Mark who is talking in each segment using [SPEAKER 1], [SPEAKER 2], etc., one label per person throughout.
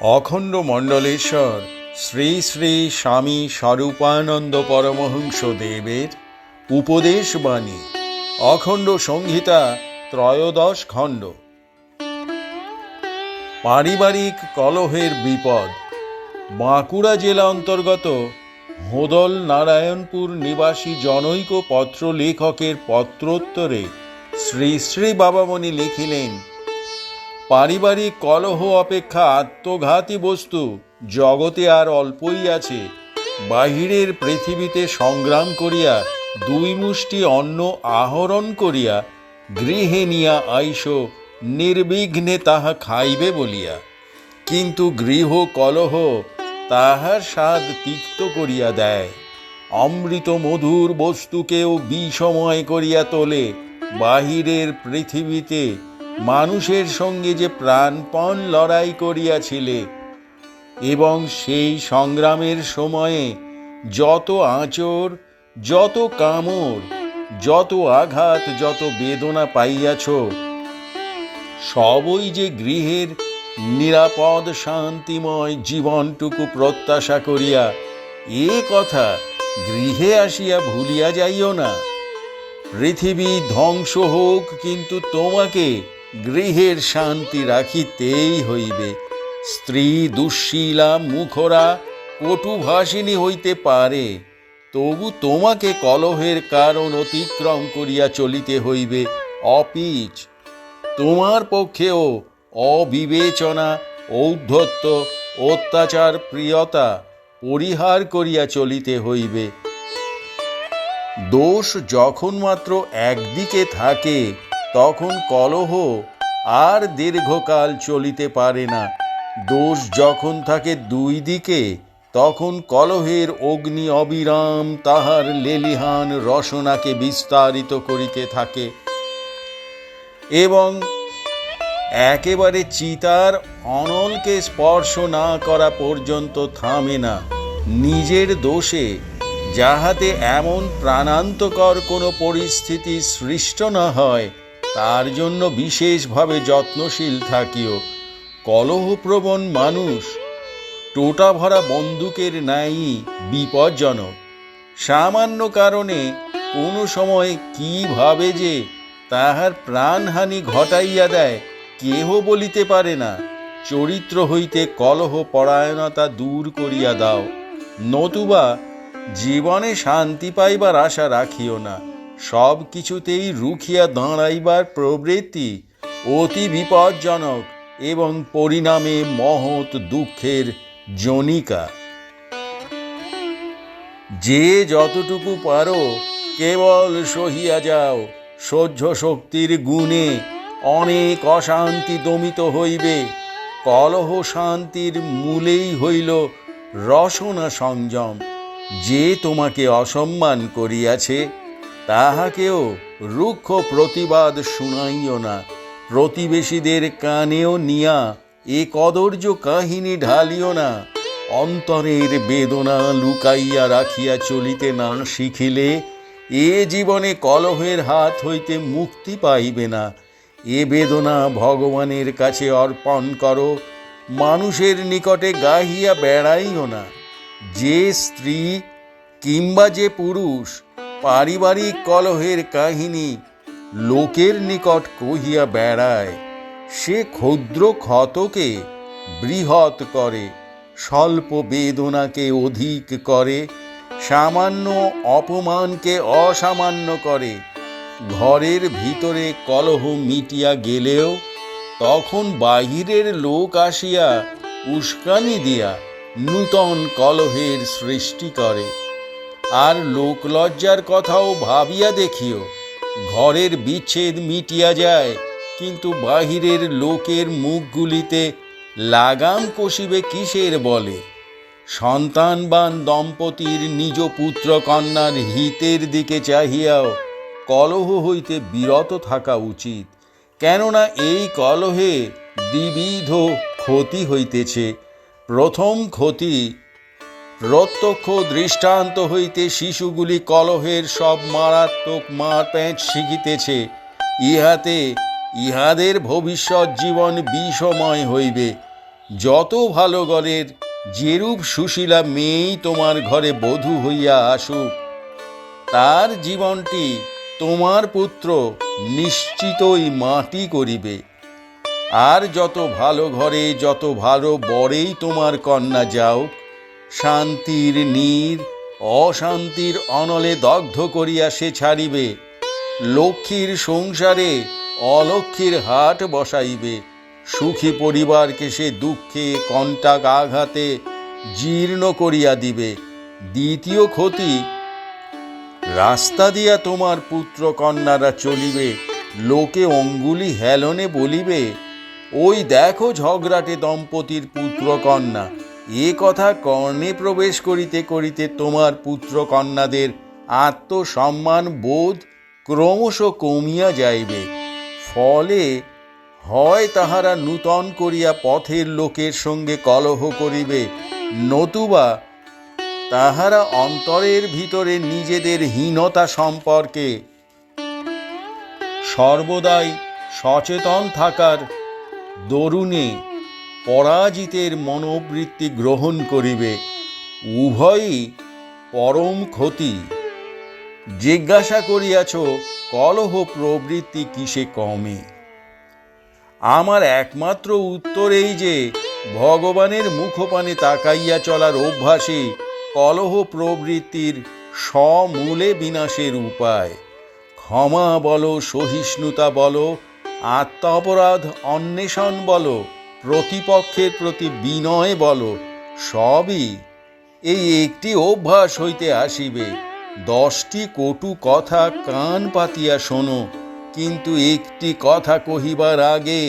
[SPEAKER 1] অখণ্ড মণ্ডলেশ্বর, শ্রী শ্রী স্বামী স্বরূপানন্দ পরমহংস দেবের উপদেশ বাণী, অখণ্ড সংহিতা ত্রয়োদশ খণ্ড। পারিবারিক কলহের বিপদ, বাঁকুড়া জেলা অন্তর্গত হোদল নারায়ণপুর নিবাসী জনৈক পত্র লেখকের পত্রোত্তরে শ্রী শ্রী বাবামণি লিখিলেন পারিবারিক কলহ অপেক্ষা আত্মঘাতী বস্তু। জগতে আর অল্পই আছে। বাহিরের পৃথিবীতে সংগ্রাম করিয়া, দুই মুষ্টি অন্ন আহরণ করিয়া, গৃহে নিয়া আইস, নির্বিঘ্নে তাহা খাইবে বলিয়া। কিন্তু গৃহ কলহ তাহার স্বাদ তিক্ত করিয়া দেয়। অমৃত মধুর বস্তুকেও বিষময় করিয়া তোলে। বাহিরের পৃথিবীতে মানুষের সঙ্গে যে প্রাণপণ লড়াই করিয়াছিলে, এবং সেই সংগ্রামের সময়ে যত আঁচড়, যত কামড়, যত আঘাত, যত বেদনা পাইয়াছ, সবই যে গৃহের নিরাপদ শান্তিময় জীবনটুকু প্রত্যাশা করিয়া এ কথা গৃহে আসিয়া ভুলিয়া যাইও না। পৃথিবী ধ্বংস হোক, কিন্তু তোমাকে গৃহের শান্তি রাখিতেই হইবে। স্ত্রী দুঃশীলা মুখরা কটুভাষিনী হইতে পারে। তবু তোমাকে কলহের কারণ অতিক্রম করিয়া চলিতে হইবে অপিচ। তোমার পক্ষেও অবিবেচনা, ঔদ্ধত্য, অত্যাচার, প্রিয়তা পরিহার করিয়া চলিতে হইবে। দোষ যখন মাত্র একদিকে থাকে তখন কলহ আর দীর্ঘকাল চলিতে পারে না। দোষ যখন থাকে দুই দিকে, তখন কলহের অগ্নি অবিরাম তাহার লেলিহান রসনাকে বিস্তারিত করিতে থাকে এবং একেবারে চিতার অনলকে স্পর্শ না করা পর্যন্ত থামে না। নিজের দোষে যাহাতে এমন প্রাণান্তকর কোনো পরিস্থিতি সৃষ্ট না হয় তার জন্য বিশেষভাবে যত্নশীল থাকিও। কলহপ্রবণ মানুষ টোটা ভরা বন্দুকের ন্যায়ই বিপজ্জনক। সামান্য কারণে কোনো সময় কীভাবে যে তাহার প্রাণহানি ঘটাইয়া দেয়, কেহ বলিতে পারে না। চরিত্র হইতে কলহ পরায়ণতা দূর করিয়া দাও। নতুবা জীবনে শান্তি পাইবার আশা রাখিও না। সব কিছুতেই রুখিয়া দাঁড়াইবার প্রবৃত্তি অতি বিপজ্জনক এবং পরিণামে মহৎ দুঃখের জনিকা। যে যতটুকু পারো, কেবল সহিয়া যাও, সহ্য শক্তির গুণে অনেক অশান্তি দমিত হইবে, কলহ শান্তির মূলেই হইল রসনা সংযম, যে তোমাকে অসম্মান করিয়াছে। তাহাকেও রুক্ষ প্রতিবাদ শুনাইও না। প্রতিবেশীদের কানেও নিয়া এ কদর্য কাহিনী ঢালিও না। অন্তরের বেদনা লুকাইয়া রাখিয়া চলিতে না শিখিলে এ জীবনে কলহের হাত হইতে মুক্তি পাইবে না। এ বেদনা ভগবানের কাছে অর্পণ করো, মানুষের নিকটে গাহিয়া বেড়াইও না। যে স্ত্রী কিংবা যে পুরুষ পারিবারিক কলহের কাহিনী লোকের নিকট কহিয়া বেড়ায়। সে ক্ষুদ্র ক্ষতকে বৃহৎ করে, স্বল্প বেদনাকে অধিক করে, সামান্য অপমানকে অসামান্য করে। ঘরের ভিতরে কলহ মিটিয়া গেলেও তখন বাহিরের লোক আসিয়া উস্কানি দিয়া নূতন কলহের সৃষ্টি করে। আর লোকলজ্জার কথাও ভাবিয়া দেখিও, ঘরের বিচ্ছেদ মিটিয়া যায়, কিন্তু বাহিরের লোকের মুখগুলিতে লাগাম কষিবে কিসের বলে? সন্তানবান দম্পতির নিজ পুত্র কন্যার হিতের দিকে চাহিয়াও কলহ হইতে বিরত থাকা উচিত, কেননা এই কলহে দ্বিবিধ ক্ষতি হইতেছে। প্রথম ক্ষতি প্রত্যক্ষ দৃষ্টান্ত হইতে শিশুগুলি কলহের সব মারাত্মক মারপ্যাঁচ শিখিতেছে। ইহাতে ইহাদের ভবিষ্যৎ জীবন বিষময় হইবে। যত ভালো ঘরের যেরূপ সুশীলা মেয়েই তোমার ঘরে বধূ হইয়া আসুক, তার জীবনটি তোমার পুত্র নিশ্চিতই মাটি করিবে। আর যত ভালো ঘরে, যত ভালো বরেই তোমার কন্যা যাও শান্তির নীর, অশান্তির অনলে দগ্ধ করিয়া সে ছাড়িবে। লক্ষ্মীর সংসারে অলক্ষ্মীর হাট বসাইবে। সুখী পরিবারকে সে দুঃখে কণ্টাক আঘাতে জীর্ণ করিয়া দিবে। দ্বিতীয় ক্ষতি, রাস্তা দিয়া তোমার পুত্র কন্যারা চলিবে, লোকে অঙ্গুলি হেলনে বলিবে, ওই দেখো ঝগড়াটে দম্পতির পুত্র কন্যা এ কথা কর্ণে প্রবেশ করিতে করিতে তোমার পুত্র কন্যাদের আত্মসম্মান বোধ ক্রমশ কমিয়া যাইবে। ফলে হয় তাহারা নূতন করিয়া পথের লোকের সঙ্গে কলহ করিবে, নতুবা তাহারা অন্তরের ভিতরে নিজেদের হীনতা সম্পর্কে সর্বদাই সচেতন থাকার দরুণে পরাজিতের মনোবৃত্তি গ্রহণ করিবে, উভয়ই পরম ক্ষতি। জিজ্ঞাসা করিয়াছ, কলহ প্রবৃত্তি কিসে কমে? আমার একমাত্র উত্তর এই যে, ভগবানের মুখপানে তাকাইয়া চলার অভ্যাসে কলহ প্রবৃত্তির সমূলে বিনাশের উপায়। ক্ষমা বলো, সহিষ্ণুতা বলো, আত্মাপরাধ অন্বেষণ বলো প্রতিপক্ষের প্রতি বিনয় বলো, সবই এই একটি অভ্যাস হইতে আসিবে। দশটি কটু কথা কান পাতিয়া শোনো, কিন্তু একটি কথা কহিবার আগে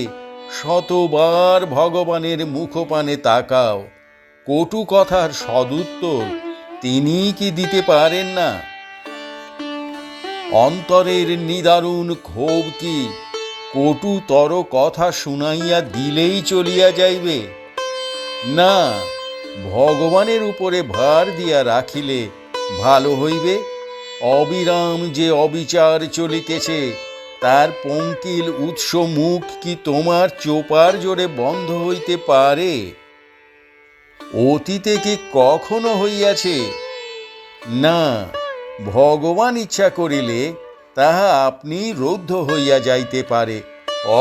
[SPEAKER 1] শতবার ভগবানের মুখপানে তাকাও। কটু কথার সদুত্তর তিনি কি দিতে পারেন না? অন্তরের নিদারুণ ক্ষোভ কি কটুতর কথা শুনাইয়া দিলেই চলিয়া যাইবে। না, ভগবানের উপরে ভার দিয়া রাখিলে ভালো হইবে। অবিরাম যে অবিচার চলিতেছে, তার পঙ্কিল উৎস মুখ কি তোমার চোপার জোরে বন্ধ হইতে পারে? অতীতে কি কখনো হইয়াছে? না, ভগবান ইচ্ছা করিলে তাহা আপনি রুদ্ধ হইয়া যাইতে পারে।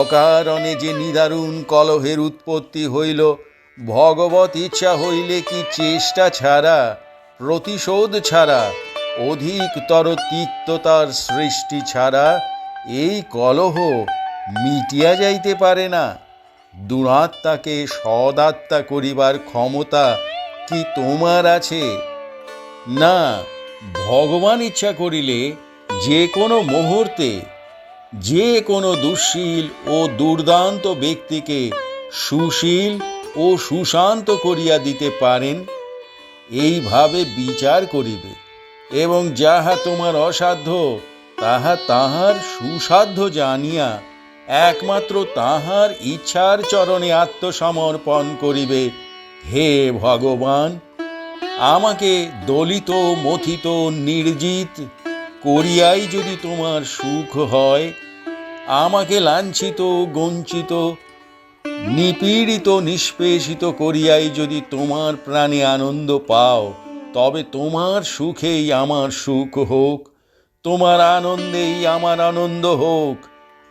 [SPEAKER 1] অকারণে যে নিদারুণ কলহের উৎপত্তি হইল ভগবত ইচ্ছা হইলে কি চেষ্টা ছাড়া, প্রতিশোধ ছাড়া, অধিকতর তিক্ততার সৃষ্টি ছাড়া এই কলহ মিটিয়া যাইতে পারে না? দুরাত্মাকে সদাত্মা করিবার ক্ষমতা কি তোমার আছে? না, ভগবান ইচ্ছা করিলে যে কোনো মুহূর্তে, যে কোনো দুঃশীল ও দুর্দান্ত ব্যক্তিকে সুশীল ও সুশান্ত করিয়া দিতে পারেন, এইভাবে বিচার করিবে। এবং যাহা তোমার অসাধ্য, তাহা তাহার সুসাধ্য জানিয়া একমাত্র তাহার ইচ্ছার চরণে আত্মসমর্পণ করিবে। হে ভগবান, আমাকে দলিত, মথিত, নির্জিত করিয়াই যদি তোমার সুখ হয়, আমাকে লাঞ্ছিত, গঞ্চিত, নিপীড়িত, নিষ্পেষিত করিয়াই যদি তোমার প্রাণে আনন্দ পাও, তবে তোমার সুখেই আমার সুখ হোক, তোমার আনন্দেই আমার আনন্দ হোক।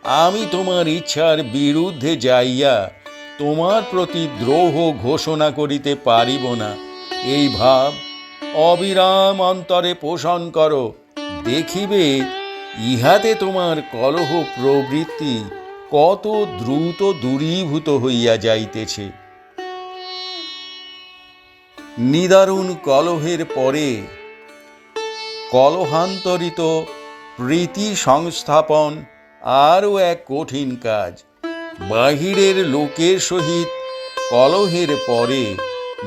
[SPEAKER 1] আমি তোমার ইচ্ছার বিরুদ্ধে যাইয়া তোমার প্রতি দ্রোহ ঘোষণা করিতে পারিব না। এই ভাব অবিরাম অন্তরে পোষণ করো। দেখিবে ইহাতে তোমার কলহ প্রবৃত্তি কত দ্রুত দূরীভূত হইয়া যাইতেছে। নিদারুণ কলহের পরে কলহান্তরিত প্রীতি সংস্থাপন আরও এক কঠিন কাজ। বাহিরের লোকের সহিত কলহের পরে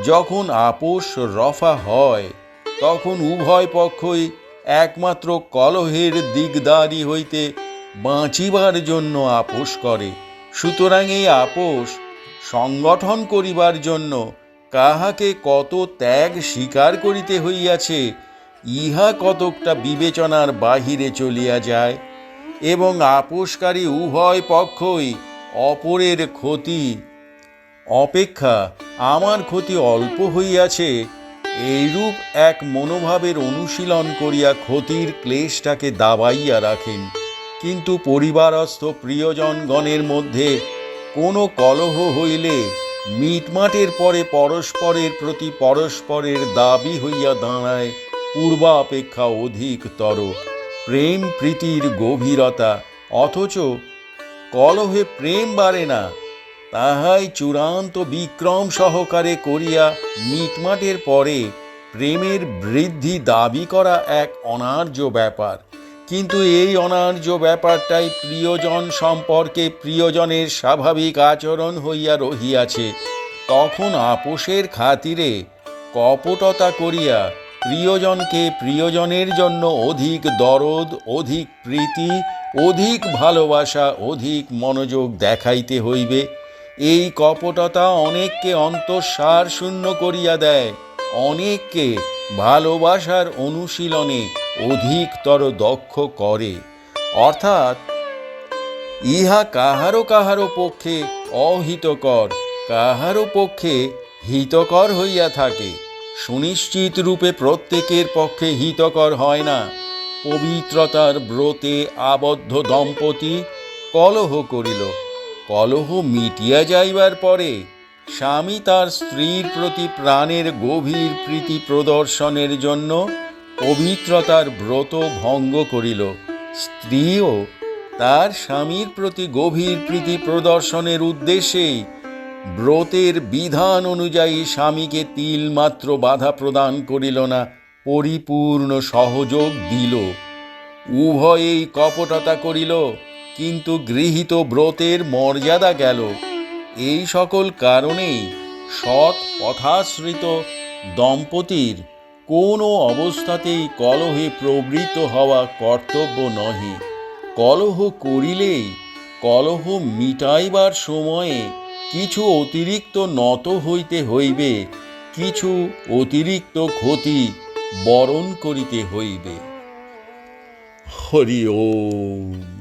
[SPEAKER 1] যখন আপোষ রফা হয়, তখন উভয় পক্ষই একমাত্র কলহের দিগদারি হইতে বাঁচিবার জন্য আপোষ করে। সুতরাং এই আপোষ সংগঠন করিবার জন্য কাহাকে কত ত্যাগ স্বীকার করিতে হইয়াছে, ইহা কতকটা বিবেচনার বাহিরে চলিয়া যায় এবং আপোষকারী উভয় পক্ষই অপরের ক্ষতি, অপেক্ষা আমার ক্ষতি অল্প হইয়াছে এইরূপ এক মনোভাবের অনুশীলন করিয়া ক্ষতির ক্লেশটাকে দাবাইয়া রাখেন। কিন্তু পরিবারস্থ প্রিয়জনগণের মধ্যে কোনো কলহ হইলে মিটমাটের পরে পরস্পরের প্রতি পরস্পরের দাবি হইয়া দাঁড়ায় পূর্বাপেক্ষা অধিকতর। প্রেম প্রীতির গভীরতা, অথচ কলহে প্রেম বাড়ে না তাহাই চূড়ান্ত বিক্রম সহকারে করিয়া মিটমাটের পরে প্রেমের বৃদ্ধি দাবি করা এক অনার্য ব্যাপার। কিন্তু এই অনার্য ব্যাপারটাই প্রিয়জন সম্পর্কে প্রিয়জনের স্বাভাবিক আচরণ হইয়া রহিয়াছে। তখন আপোষের খাতিরে কপটতা করিয়া প্রিয়জনকে প্রিয়জনের জন্য অধিক দরদ, অধিক প্রীতি, অধিক ভালোবাসা, অধিক মনোযোগ দেখাইতে হইবে। এই কপটতা অনেককে অন্তঃসার শূন্য করিয়া দেয়, অনেককে ভালোবাসার অনুশীলনে অধিকতর দক্ষ করে। অর্থাৎ ইহা কাহারো কাহারো পক্ষে অহিতকর, কাহারো পক্ষে হিতকর হইয়া থাকে। সুনিশ্চিত রূপে প্রত্যেকের পক্ষে হিতকর হয় না। পবিত্রতার ব্রতে আবদ্ধ দম্পতি কলহ করিল। কলহ মিটিয়া যাইবার পরে স্বামী তার স্ত্রীর প্রতি প্রাণের গভীর প্রীতি প্রদর্শনের জন্য পবিত্রতার ব্রত ভঙ্গ করিল। স্ত্রীও তার স্বামীর প্রতি গভীর প্রীতি প্রদর্শনের উদ্দেশ্যেই ব্রতের বিধান অনুযায়ী স্বামীকে তিল মাত্র বাধা প্রদান করিল না, পরিপূর্ণ সহযোগ দিল। উভয়েই কপটতা করিল। কিন্তু গৃহীত ব্রতের মর্যাদা গেল। এই সকল কারণেই সৎ পথাশ্রিত দম্পতির কোনো অবস্থাতেই কলহে প্রবৃত্ত হওয়া কর্তব্য নহে। কলহ করিলেই কলহ মিটাইবার সময়ে কিছু অতিরিক্ত নত হইতে হইবে, কিছু অতিরিক্ত ক্ষতি বরণ করিতে হইবে। হরি ওম।